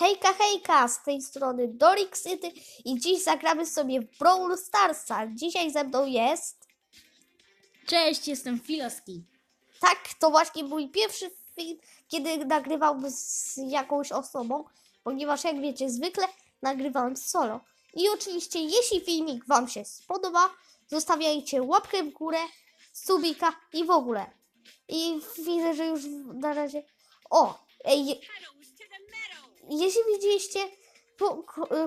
Hejka, hejka, z tej strony Dorix City i dziś zagramy sobie w Brawl Starsa. Dzisiaj ze mną jest... Cześć, jestem Filoski. Tak, to właśnie mój pierwszy film, kiedy nagrywałem z jakąś osobą, ponieważ jak wiecie, zwykle nagrywałem solo. I oczywiście, jeśli filmik Wam się spodoba, zostawiajcie łapkę w górę, subika i w ogóle. I widzę, że już na razie... O! Ej, jeśli widzieliście,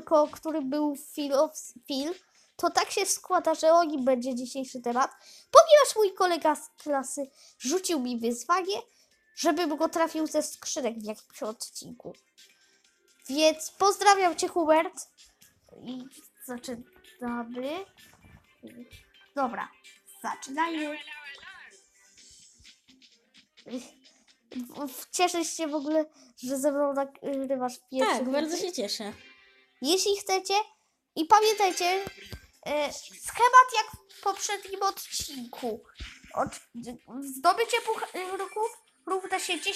ko, który był Phil of Phil, to tak się składa, że o nim będzie dzisiejszy temat, ponieważ mój kolega z klasy rzucił mi wyzwanie, żebym go trafił ze skrzynek w jakimś odcinku. Więc pozdrawiam Cię, Hubert. I zaczynamy. Dobra, zaczynajmy. Cieszę się w ogóle, że ze mną nagrywasz pierwszy. Tak, bardzo film. się cieszę. Jeśli chcecie i pamiętajcie, e, schemat jak w poprzednim odcinku. Od, zdobycie pucharków równa się 10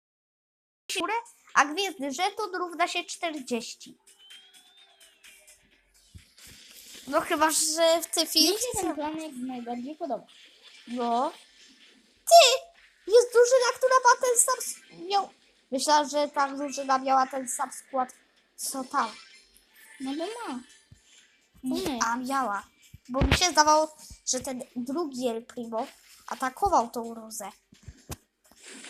w górę, a gwiezdny żeton równa się 40. No chyba, że w tym Mi się ten plan jak najbardziej podoba. No. Ty! Jest drużyna, która ma ten sam... Miał... Myślałam, że ta drużyna miała ten sam skład, co tam. No bo ma. Nie. A miała. Bo mi się zdawało, że ten drugi El Primo atakował tą Rozę.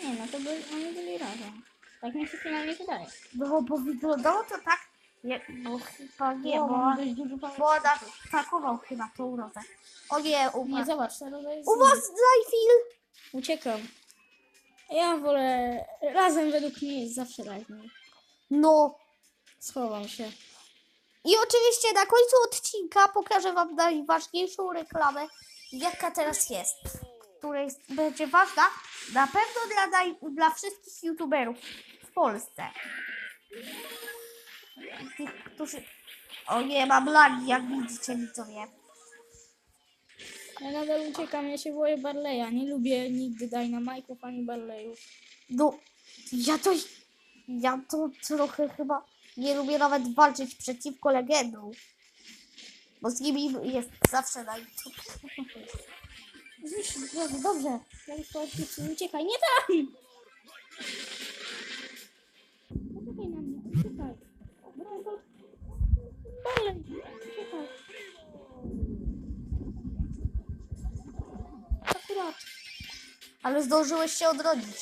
Nie, no to by oni byli razem. Tak mi się przynajmniej wydaje. No bo wyglądało to tak, jak, bo chyba nie, Bo bo, dość dużo bo on atakował chyba tą Rozę. O nie, Nie, umarł. zobacz, teraz jest... Uważaj, Phil! Uciekam. Ja wolę... Razem według mnie jest zawsze raźniej. No. Schowam się. I oczywiście na końcu odcinka pokażę Wam najważniejszą reklamę, jaka teraz jest. Która jest, będzie ważna na pewno dla, naj, dla wszystkich youtuberów w Polsce. Tych, którzy... O nie, mam lagi, jak widzicie, widzowie. Ja nadal uciekam, ja się boję Barleya. Nie lubię nigdy Dynamite'ów ani Barleyów. No, ja to... Ja to trochę chyba nie lubię nawet walczyć przeciwko legendom. Bo z nimi jest zawsze naj... Zniszcz, dobrze, dobrze. Ja już uciekaj, nie tam! Akurat. Ale zdążyłeś się odrodzić.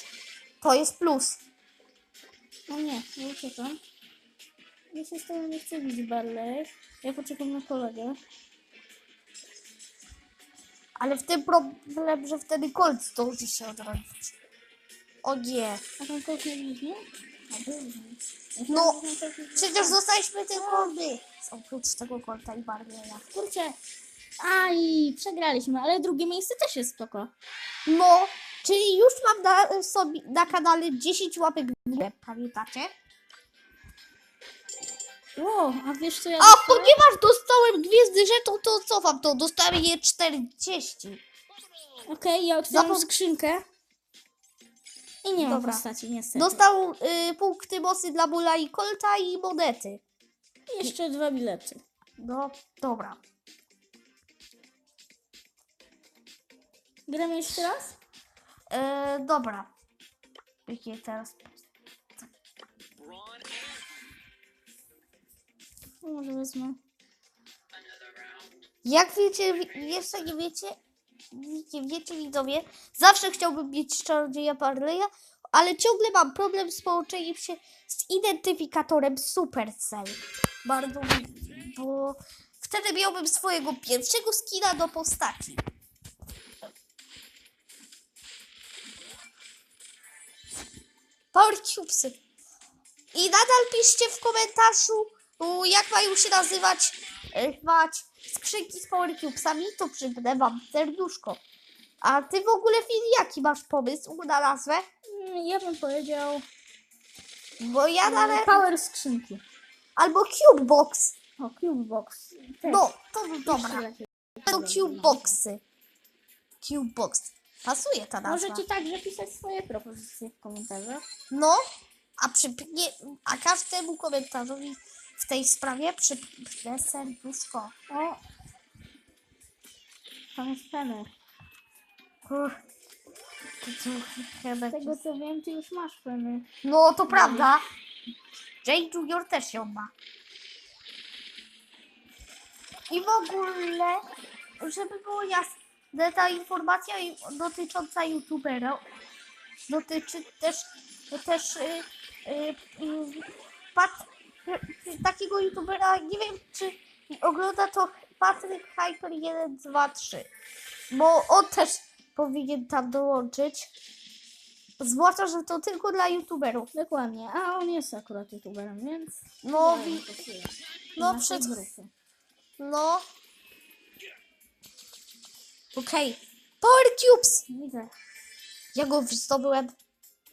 To jest plus. No nie, nie uciekam. Ja się z tobą nie chcę bić, Barley. Ja poczekam na kolegę. Ale w tym problem, że wtedy Colt zdąży się odrodzić. O nie. A tam kogoś nie był. No, Przecież zostaliśmy tylko my. Oprócz tego Colta i Barleya. Kurczę. Aj, przegraliśmy, ale drugie miejsce też jest spoko. No, czyli już mam na, sobie, na kanale 10 łapek w górę, pamiętacie? Ło, a wiesz co ja A dostałem? ponieważ dostałem gwiezdny żeton, to co wam to? Dostałem je 40. Okej, ja otwieram Zapom- skrzynkę. I nie mam Dobra. postaci, niestety. Dostał y, punkty mocy dla Bula i Colta i monety. Jeszcze dwa bilety. No, dobra. Gramy jeszcze raz? E, dobra. Jakie teraz? No, Może wezmę. Jak wiecie, wi- jeszcze nie wiecie, nie wiecie widzowie, zawsze chciałbym mieć czarodzieja Barleya, ale ciągle mam problem z połączeniem się z identyfikatorem Supercell. Bardzo, mi- bo wtedy miałbym swojego pierwszego skina do postaci. Power Cubesy. I nadal piszcie w komentarzu, jak mają się nazywać, e, nazywać skrzynki z Power Cubesami, to przypnę wam serduszko. A ty w ogóle, Fili, jaki masz pomysł na nazwę? Mm, Ja bym powiedział... Bo ja dalej... Power skrzynki. Albo Cubebox. O, Cubebox. Też. No, to dobra. To Cubeboxy. Cubebox. Pasuje ta nazwa. Możecie także pisać swoje propozycje w komentarzach. No, a, przypnie, a każdemu komentarzowi w tej sprawie przypnę serduszko. O! Tam jest chyba Z tego co wiem, ty już masz Fener. No to prawda. Jane Junior też ją ma. I w ogóle, żeby było jasne, ta informacja dotycząca youtubera dotyczy też, też y, y, y, pat, y, takiego youtubera, nie wiem czy ogląda to Patryk Hyper 123, bo on też powinien tam dołączyć. Zwłaszcza, że to tylko dla youtuberów. Dokładnie, a on jest akurat youtuberem, więc... No, no Naszej przed, grupy. no. Okej. Power Cubes! Widzę. Ja go zdobyłem.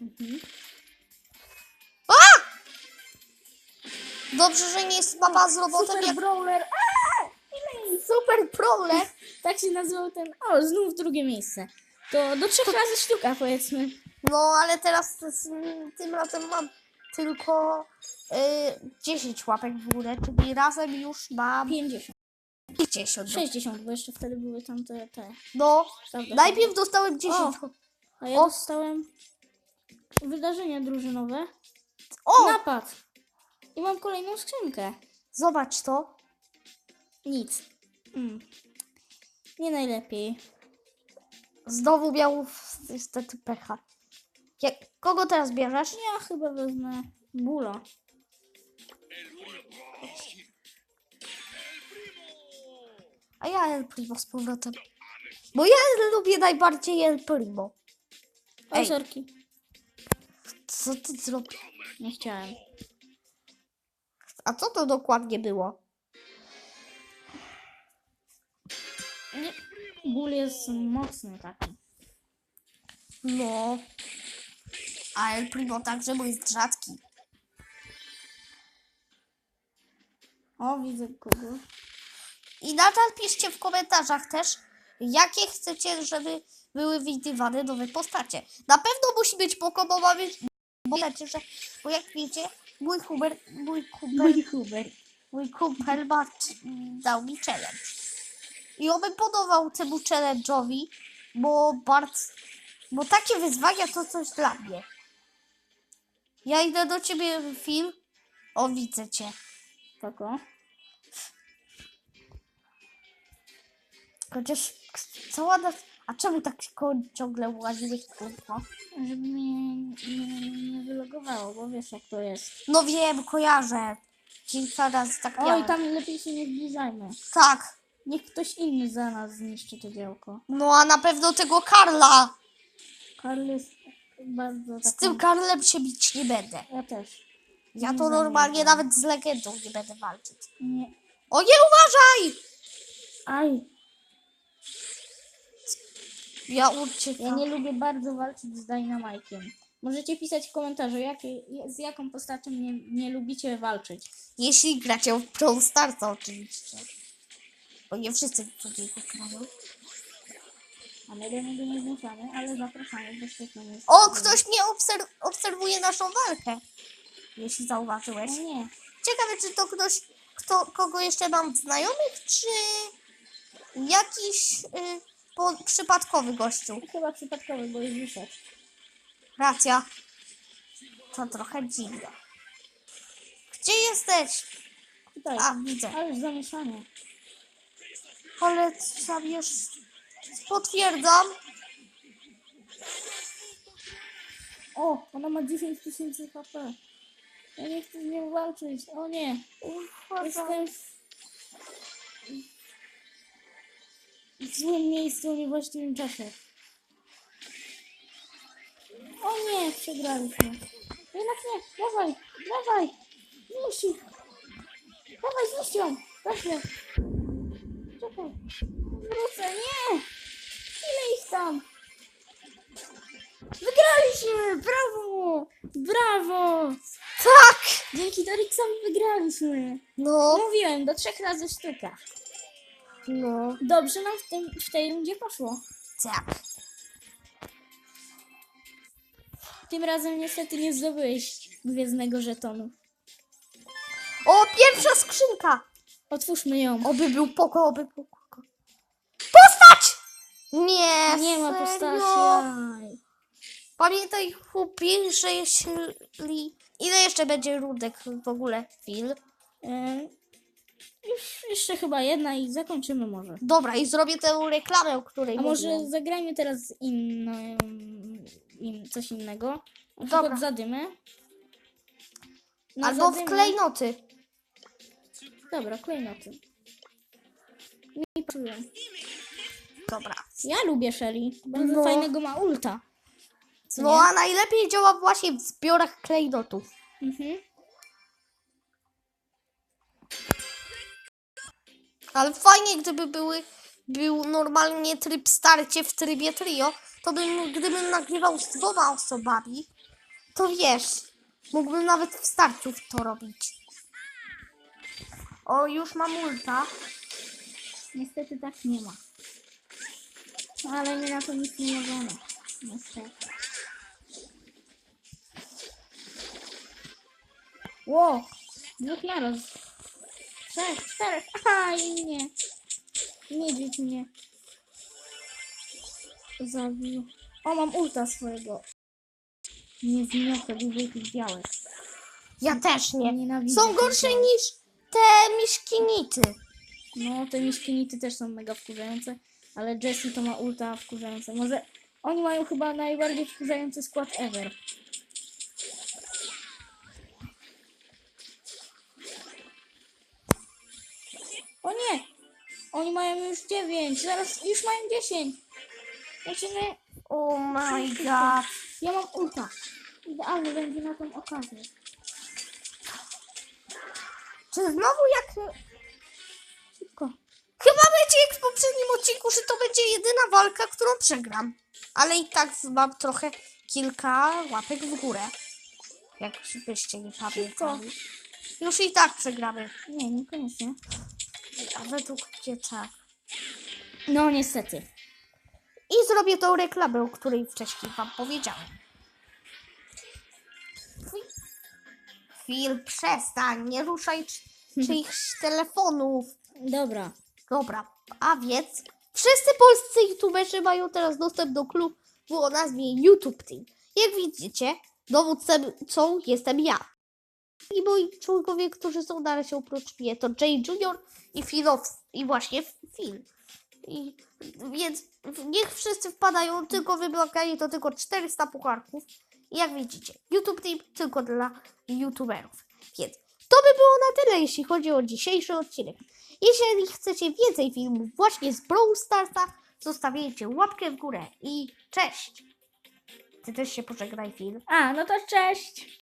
Mhm. Dobrze, że nie jest mapa z robotem Super jak Brawler. A! Super Prowler. Tak się nazywał ten... O, znów drugie miejsce. To do trzech razy sztuka, powiedzmy. No, ale teraz z, tym razem mam tylko y, 10 łapek w górę, czyli razem już mam 50. 50. 60, bo jeszcze wtedy były tam te... te. No, Prawda? najpierw dostałem 10. O. A ja O. dostałem wydarzenia drużynowe. O, Napad. I mam kolejną skrzynkę. zobacz to. Nic. Mm. Nie najlepiej. Znowu miał niestety pecha. Jak, kogo teraz bierzesz? Ja chyba wezmę bula. A ja El Primo z powrotem. Bo ja lubię najbardziej El Primo. O, Ej. sorki. Co ty zrobił? Nie chciałem. A co to dokładnie było? Nie. Ból jest mocny taki. No. A El Primo także mój jest rzadki. O, widzę kogoś. I nadal piszcie w komentarzach też, jakie chcecie, żeby były widywane nowe postacie. Na pewno musi być Poko, bo mamy... Bo, że, bo jak wiecie, mój Huber, mój kumpel, Hubert. mój kumpel ma, dał mi challenge. I on podobał temu challenge'owi, bo bardzo... Bo takie wyzwania to coś dla mnie. Ja idę do ciebie, Phil. O, widzę cię. Spoko. Chociaż cała nas... A czemu tak ciągle łaziłeś kurwa? Żeby mnie nie, wylogowało, bo wiesz jak to jest. No wiem, kojarzę. Kilka razy tak Oj, miałem. tam lepiej się nie zbliżajmy. Tak. Niech ktoś inny za nas zniszczy to działko. No a na pewno tego Karla. Karl jest bardzo Z taki... tym Karlem się bić nie będę. Ja też. Ja Nie to normalnie nie. nawet z legendą nie będę walczyć. Nie. O nie, uważaj! Aj, Ja uciekam. ja nie lubię bardzo walczyć z Dynamite'iem. Możecie pisać w komentarzu, jakie, z jaką postacią nie, nie lubicie walczyć. Jeśli gracie w Pro Starsa oczywiście. Bo nie wszyscy w niego grają. A my do niego nie zmuszamy, ale zapraszamy do świetnego O, ktoś mnie obserw obserwuje naszą walkę. Jeśli zauważyłeś. No nie, Ciekawe, czy to ktoś, kto, kogo jeszcze mam znajomych, czy jakiś y, po, przypadkowy gościu. chyba przypadkowy, bo już wyszedł. Racja. To trochę dziwne. Gdzie jesteś? Tutaj, A, widzę. ale zamieszanie. Ale już potwierdzam. O, ona ma 10 tysięcy HP. Ja nie chcę z nią walczyć. O nie, jestem w... w złym miejscu, w niewłaściwym czasie. O nie, przegraliśmy. Jednak nie, dawaj, dawaj, zniszcz ich. Dawaj, zniszcz ją, Weźmy. Czekaj, wrócę, nie. Ile ich tam? Wygraliśmy! Brawo! Brawo! Tak! Dzięki Doriksowi wygraliśmy. No, Mówiłem, do trzech razy sztuka. No, Dobrze nam w, tym, w tej rundzie poszło. tak. Tym razem niestety nie zdobyłeś gwiezdnego żetonu. O, pierwsza skrzynka! Otwórzmy ją. Oby był poko, oby był poko. Postać! Nie, Nie ma serio? postaci. Pamiętaj, chłopie, że jeśli... Ile jeszcze będzie rundek w ogóle, Phil? E, już jeszcze chyba jedna i zakończymy może. Dobra, i zrobię tę reklamę, o której A może mówiłem. zagrajmy teraz inną, in, coś innego? Na Dobra. przykład zadymę. Na Albo w zadymę- klejnoty. Dobra, klejnoty. Mi pasują. Dobra. Ja lubię Shelly. Bardzo No. fajnego ma ulta. Co No nie? a najlepiej działa właśnie w zbiorach klejnotów. Mhm. Ale fajnie, gdyby były, był normalnie tryb starcie w trybie trio, to bym, gdybym nagrywał z dwoma osobami, to wiesz, mógłbym nawet w starciu to robić. O, już mam ulta. Niestety tak nie ma. Ale nie na to nic nie możemy. Niestety. Ło! Dwóch naraz. Trzech, czterech. I nie. Niedźwiedź mnie zabił. O, mam ulta swojego. Nie zniosę tych białek. Ja też nie. Nienawidzę Są gorsze białek. niż te miśkinity. No, te miśkinity też są mega wkurzające, ale Jessie to ma ulta wkurzające. Może oni mają chyba najbardziej wkurzający skład ever. O nie! Oni mają już 9, zaraz już mają 10. Musimy... Oh my god. Ja mam ulta. Idealny będzie na tą okazję. Czy znowu jak... Szybko. Chyba będzie jak w poprzednim odcinku, że to będzie jedyna walka, którą przegram. Ale i tak mam trochę kilka łapek w górę. Jak byście nie pamiętali. Już i tak przegramy. Nie, niekoniecznie. A według mnie tak. No niestety. I zrobię tą reklamę, o której wcześniej wam powiedziałem. Phil, przestań, nie ruszaj czy- czyichś telefonów. Dobra. Dobra, a więc wszyscy polscy youtuberzy mają teraz dostęp do klubu o nazwie YouTube Team. Jak widzicie, dowódcą jestem ja. I moi członkowie, którzy są na razie oprócz mnie, to Jay Junior i Philow, i właśnie Phil. I, więc niech wszyscy wpadają, tylko wymaganie to tylko 400 pucharków. I jak widzicie, YouTube Team tylko dla youtuberów. Więc to by było na tyle, jeśli chodzi o dzisiejszy odcinek. Jeżeli chcecie więcej filmów właśnie z Brawl Starsa, zostawiajcie łapkę w górę i cześć! Ty też się pożegnaj, Phil. A, no to cześć.